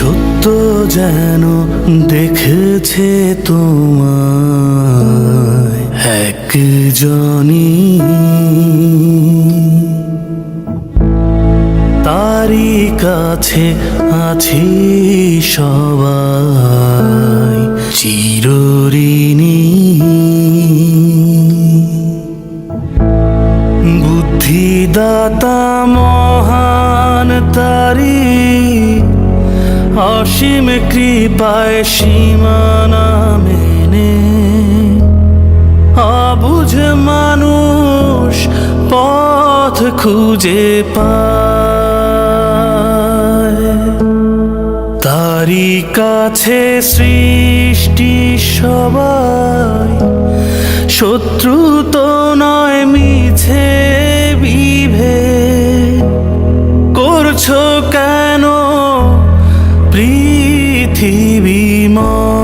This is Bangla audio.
সত্য যেন দেখেছে তোমায় একজনই। তারই কাছে আছি সবাই চিরঋণী। বুদ্ধিদাতা মহান তারি অসীম কৃপায় সীমানা মেনে। অবুঝ মানুষ পথ খুঁজে পায়। তারি কাছে সৃষ্টি সবাই, শত্রু তো নয় মিছে বিভে করছ কেন পৃথিবীময়